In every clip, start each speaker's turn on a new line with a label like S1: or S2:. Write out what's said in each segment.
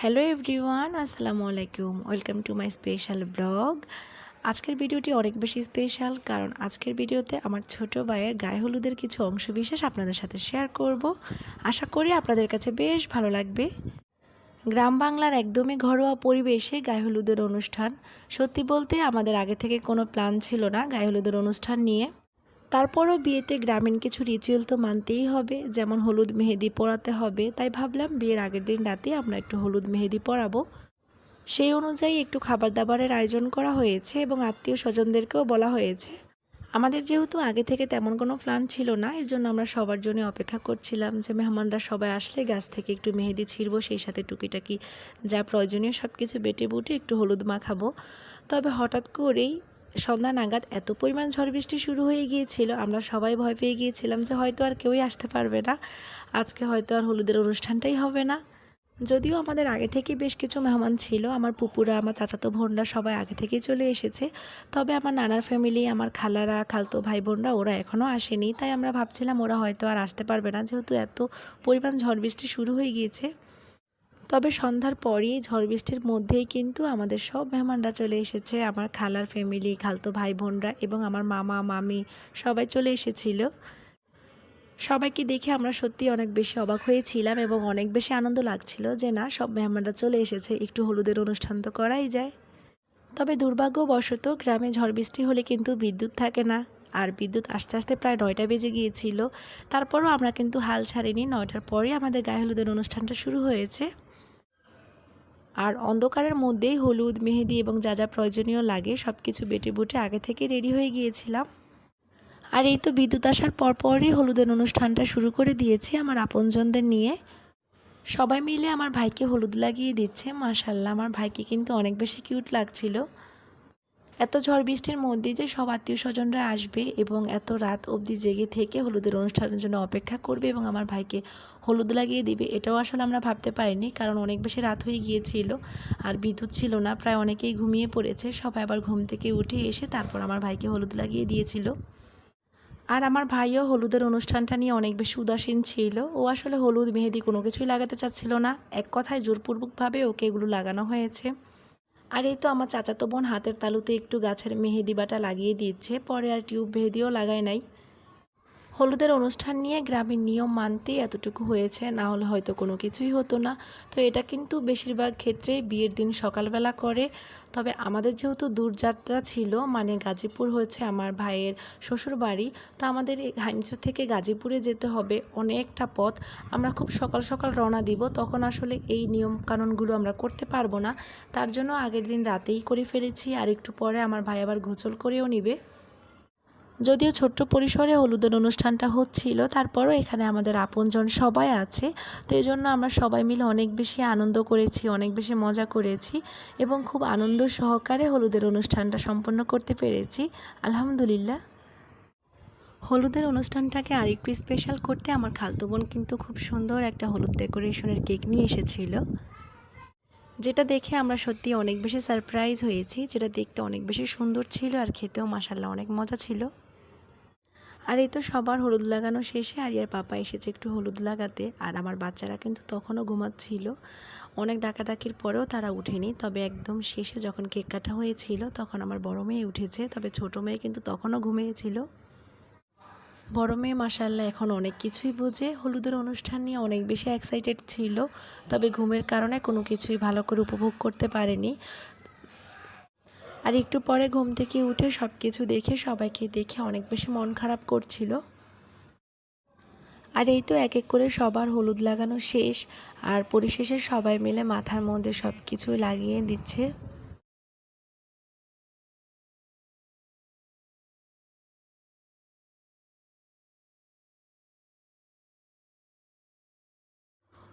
S1: Hello everyone আসসালামু আলাইকুম। Welcome to my special blog আজকের ভিডিওটি অনেক বেশি স্পেশাল কারণ আজকের ভিডিওতে আমার ছোট ভাইয়ের গায়ে হলুদের কিছু অংশ বিশেষ আপনাদের সাথে শেয়ার করব। আশা করি আপনাদের কাছে বেশ ভালো লাগবে। গ্রাম বাংলার একদমই ঘরোয়া পরিবেশে গায়ে হলুদের অনুষ্ঠান। সত্যি বলতে আমাদের আগে থেকে কোনো প্ল্যান ছিল না গায়ে হলুদের অনুষ্ঠান নিয়ে। তারপরও বিয়েতে গ্রামীণ কিছু রিচুয়াল তো মানতেই হবে, যেমন হলুদ মেহেদি পরাতে হবে। তাই ভাবলাম বিয়ের আগের দিন রাতে আমরা একটু হলুদ মেহেদি পরাবো। সেই অনুযায়ী একটু খাবার দাবারের আয়োজন করা হয়েছে এবং আত্মীয় স্বজনদেরকেও বলা হয়েছে। আমাদের যেহেতু আগে থেকে তেমন কোনো প্ল্যান ছিল না এই জন্য আমরা সবার জন্য অপেক্ষা করছিলাম যে মেহমানরা সবাই আসলে গাছ থেকে একটু মেহেদি ছিঁড়বো, সেই সাথে টুকিটাকি যা প্রয়োজনীয় সব কিছু বেটে বুটে একটু হলুদ মাখাবো। তবে হঠাৎ করেই সন্ধ্যা নাগাদ এত পরিমাণ ঝড় বৃষ্টি শুরু হয়ে গিয়েছিল, আমরা সবাই ভয় পেয়ে গিয়েছিলাম যে হয়তো আর কেউই আসতে পারবে না। আজকে হয়তো আর হলুদের অনুষ্ঠানটাই হবে না। যদিও আমাদের আগে থেকে বেশ কিছু মেহমান ছিল, আমার পুপুরা, আমার চাচাতো বোনরা সবাই আগে থেকেই চলে এসেছে। তবে আমার নানার ফ্যামিলি আমার খালারা, খালতো ভাই বোনরা ওরা এখনও আসেনি, তাই আমরা ভাবছিলাম ওরা হয়তো আর আসতে পারবে না, যেহেতু এত পরিমাণ ঝড় বৃষ্টি শুরু হয়ে গিয়েছে। তবে সন্ধ্যার পরই ঝড় বৃষ্টির মধ্যেই কিন্তু আমাদের সব মেহমানরা চলে এসেছে। আমার খালার ফ্যামিলি খালতো ভাই বোনরা এবং আমার মামা, মামি সবাই চলে এসেছিল। সবাইকে দেখে আমরা সত্যি অনেক বেশি অবাক হয়েছিলাম এবং অনেক বেশি আনন্দ লাগছিল যে না, সব মেহমানরা চলে এসেছে, একটু হলুদের অনুষ্ঠান তো করাই যায়। তবে দুর্ভাগ্যবশত গ্রামে ঝড় বৃষ্টি হলে কিন্তু বিদ্যুৎ থাকে না। আর বিদ্যুৎ আস্তে আস্তে প্রায় নয়টা বেজে গিয়েছিল। তারপরও আমরা কিন্তু হাল ছাড়িনি। নয়টার পরে আমাদের গায়ে হলুদের অনুষ্ঠানটা শুরু হয়েছে। আর অন্ধকারের মধ্যেই হলুদ, মেহেদি এবং যা যা প্রয়োজনীয় লাগে সব কিছু বেটে বুটে আগে থেকে রেডি হয়ে গিয়েছিলাম। আর এই তো বিদ্যুৎ আসার পরপরই হলুদের অনুষ্ঠানটা শুরু করে দিয়েছি আমার আপনজনদের নিয়ে। সবাই মিলে আমার ভাইকে হলুদ লাগিয়ে দিচ্ছে। মাশাল্লাহ আমার ভাইকে কিন্তু অনেক বেশি কিউট লাগছিল। এত ঝড় বৃষ্টির মধ্যে যে সব আত্মীয় স্বজনরা আসবে এবং এত রাত অবধি জেগে থেকে হলুদের অনুষ্ঠানের জন্য অপেক্ষা করবে এবং আমার ভাইকে হলুদ লাগিয়ে দিবে, এটাও আসলে আমরা ভাবতে পারিনি। কারণ অনেক বেশি রাত হয়ে গিয়েছিল আর বিদ্যুৎ ছিল না, প্রায় অনেকেই ঘুমিয়ে পড়েছে। সবাই আবার ঘুম থেকে উঠে এসে তারপর আমার ভাইকে হলুদ লাগিয়ে দিয়েছিল। আর আমার ভাইও হলুদের অনুষ্ঠানটা নিয়ে অনেক বেশি উদাসীন ছিল। ও আসলে হলুদ, মেহেদি কোনো কিছুই লাগাতে চাচ্ছিল না। এক কথায় জোরপূর্বকভাবে ওকে এগুলো লাগানো হয়েছে। আর এই তো আমার চাচাতো বোন হাতের তালুতে একটু গাছের মেহেদিবাটা লাগিয়ে দিচ্ছে পরে আর টিউব ভেহেদিও লাগায় নাই। হলুদের অনুষ্ঠান নিয়ে গ্রামের নিয়ম মানতেই এতটুকু হয়েছে, না হলে হয়তো কোনো কিছুই হতো না। তো এটা কিন্তু বেশিরভাগ ক্ষেত্রে বিয়ের দিন সকালবেলা করে। তবে আমাদের যেহেতু দূরযাত্রা ছিল মানে গাজীপুর হচ্ছে আমার ভাইয়ের শ্বশুর বাড়ি তো আমাদের হাইমচর থেকে গাজীপুরে যেতে হবে অনেকটা পথ। আমরা খুব সকাল সকাল রওনা দিব, তখন আসলে এই নিয়ম কানুনগুলো আমরা করতে পারব না। তার জন্য আগের দিন রাতেই করে ফেলেছি, আর একটু পরে আমার ভাই আবার গোসল করেও নিবে। যদিও ছোট্ট পরিসরে হলুদের অনুষ্ঠানটা হচ্ছিল, তারপরও এখানে আমাদের আপনজন সবাই আছে। তো এই জন্য আমরা সবাই মিলে অনেক বেশি আনন্দ করেছি, অনেক বেশি মজা করেছি এবং খুব আনন্দ সহকারে হলুদের অনুষ্ঠানটা সম্পন্ন করতে পেরেছি। আলহামদুলিল্লাহ। হলুদের অনুষ্ঠানটাকে আরেকটু স্পেশাল করতে আমার খালতো বোন কিন্তু খুব সুন্দর একটা হলুদ ডেকোরেশনের কেক নিয়ে এসেছিল। যেটা দেখে আমরা সত্যি অনেক বেশি সারপ্রাইজ হয়েছি, যেটা দেখতে অনেক বেশি সুন্দর ছিল আর খেতেও মাসাল্লাহ অনেক মজা ছিল। আর এই তো সবার হলুদ লাগানো শেষে আরিয়ার পাপা এসেছে একটু হলুদ লাগাতে, আর আমার বাচ্চারা কিন্তু তখনও ঘুমাচ্ছিল। অনেক ডাকাডাকির পরেও তারা উঠেনি, তবে একদম শেষে যখন কেক কাটা হয়েছিল, তখন আমার বড় মেয়ে উঠেছে, তবে ছোট মেয়ে কিন্তু তখনও ঘুমিয়েছিল। বড় মেয়ে মাসাল্লাহ এখন অনেক কিছুই বোঝে, হলুদের অনুষ্ঠান নিয়ে অনেক বেশি এক্সাইটেড ছিল, তবে ঘুমের কারণে কোনো কিছুই ভালো করে উপভোগ করতে পারেনি। আর একটু পরে ঘুম থেকে উঠে সব কিছু দেখে সবাইকে দেখে অনেক বেশি মন খারাপ করছিল। আর এই তো এক এক করে সবার হলুদ লাগানো শেষ, আর পরিশেষে সবাই মিলে মাথার মধ্যে সব কিছু লাগিয়ে দিচ্ছে।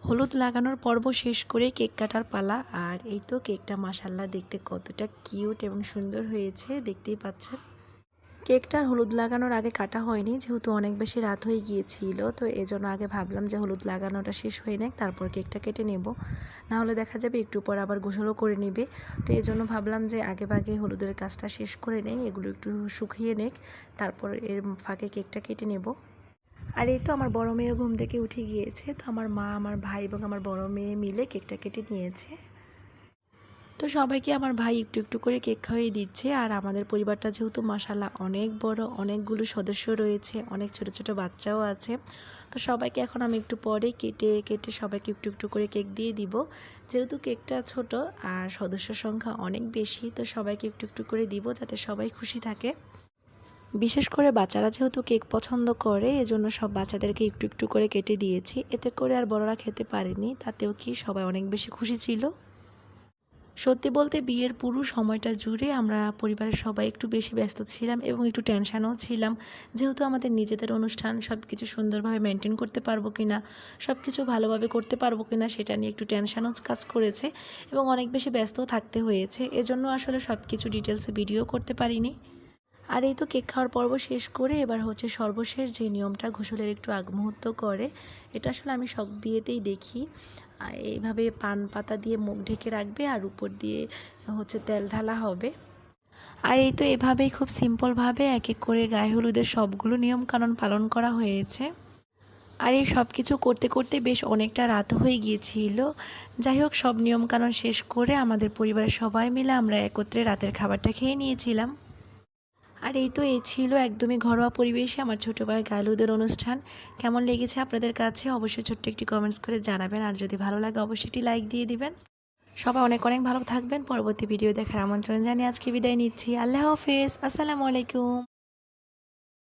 S1: হলুদ লাগানোর পর্ব শেষ করে কেক কাটার পালা। আর এই তো কেকটা মাসাল্লাহ দেখতে কতটা কিউট এবং সুন্দর হয়েছে, দেখতেই পাচ্ছেন। কেকটার হলুদ লাগানোর আগে কাটা হয়নি, যেহেতু অনেক বেশি রাত হয়ে গিয়েছিল, তো এজন্য আগে ভাবলাম যে হলুদ লাগানোটা শেষ হয়ে নেক, তারপর কেকটা কেটে নেব। না হলে দেখা যাবে একটু পর আবার গোসলও করে নেবে। তো এই জন্য ভাবলাম যে আগে ভাগে হলুদের কাজটা শেষ করে নেই, এগুলো একটু শুকিয়ে নেক, তারপর এর ফাঁকে কেকটা কেটে নেব। আর এই তো আমার বড় মেয়েও ঘুম থেকে উঠে গিয়েছে, তো আমার মা, আমার ভাই এবং আমার বড় মেয়ে মিলে কেকটা কেটে নিয়েছে। তো সবাইকে আমার ভাই একটু একটু করে কেক খাইয়ে দিচ্ছে, আর আমাদের পরিবারটা যেহেতু মাসাল্লাহ অনেক বড়, অনেকগুলো সদস্য রয়েছে, অনেক ছোট ছোট বাচ্চাও আছে, তো সবাইকে এখন আমি একটু পরে কেটে কেটে সবাইকে একটু একটু করে কেক দিয়ে দিব। যেহেতু কেকটা ছোট আর সদস্য সংখ্যা অনেক বেশি, তো সবাইকে একটু একটু করে দিব যাতে সবাই খুশি থাকে। বিশেষ করে বাচ্চারা যেহেতু কেক পছন্দ করে, এজন্য সব বাচ্চাদেরকে একটু একটু করে কেটে দিয়েছি। এতে করে আর বড়রা খেতে পারেনি, তাতেও কি সবাই অনেক বেশি খুশি ছিল। সত্যি বলতে বিয়ের পুরো সময়টা জুড়ে আমরা পরিবারের সবাই একটু বেশি ব্যস্ত ছিলাম এবং একটু টেনশানও ছিলাম। যেহেতু আমাদের নিজেদের অনুষ্ঠান সব কিছু সুন্দরভাবে মেনটেন করতে পারব কি না সব কিছু ভালোভাবে করতে পারব কি না সেটা নিয়ে একটু টেনশানও কাজ করেছে এবং অনেক বেশি ব্যস্তও থাকতে হয়েছে। এজন্য আসলে সব কিছু ডিটেলসে ভিডিও করতে পারিনি। আর এই তো কেক খাওয়ার পর্ব শেষ করে এবার হচ্ছে সর্বশেষ যে নিয়মটা ঘোষলের একটু আগ মুহূর্ত করে, এটা আসলে আমি সব বিয়েতেই দেখি। এইভাবে পান পাতা দিয়ে মুখ ঢেকে রাখবে আর উপর দিয়ে হচ্ছে তেল ঢালা হবে। আর এই তো এভাবেই খুব সিম্পলভাবে এক এক করে গায়ে হলুদের সবগুলো নিয়মকানুন পালন করা হয়েছে। আর এই সব কিছু করতে করতে বেশ অনেকটা রাত হয়ে গিয়েছিল। যাই হোক, সব নিয়মকানুন শেষ করে আমাদের পরিবারের সবাই মিলে আমরা একত্রে রাতের খাবারটা খেয়ে নিয়েছিলাম। আর এই তো এই ছিল একদমই ঘরোয়া পরিবেশে আমার ছোটো ভাইয়ের গালুদের অনুষ্ঠান। কেমন লেগেছে আপনাদের কাছে? অবশ্যই ছোট্ট একটি কমেন্টস করে জানাবেন। আর যদি ভালো লাগে, অবশ্যই একটি লাইক দিয়ে দিবেন। সবাই অনেক অনেক ভালো থাকবেন। পরবর্তী ভিডিও দেখার আমন্ত্রণ জানিয়ে আজকে বিদায় নিচ্ছি। আল্লাহ হাফেজ। আসসালামু আলাইকুম।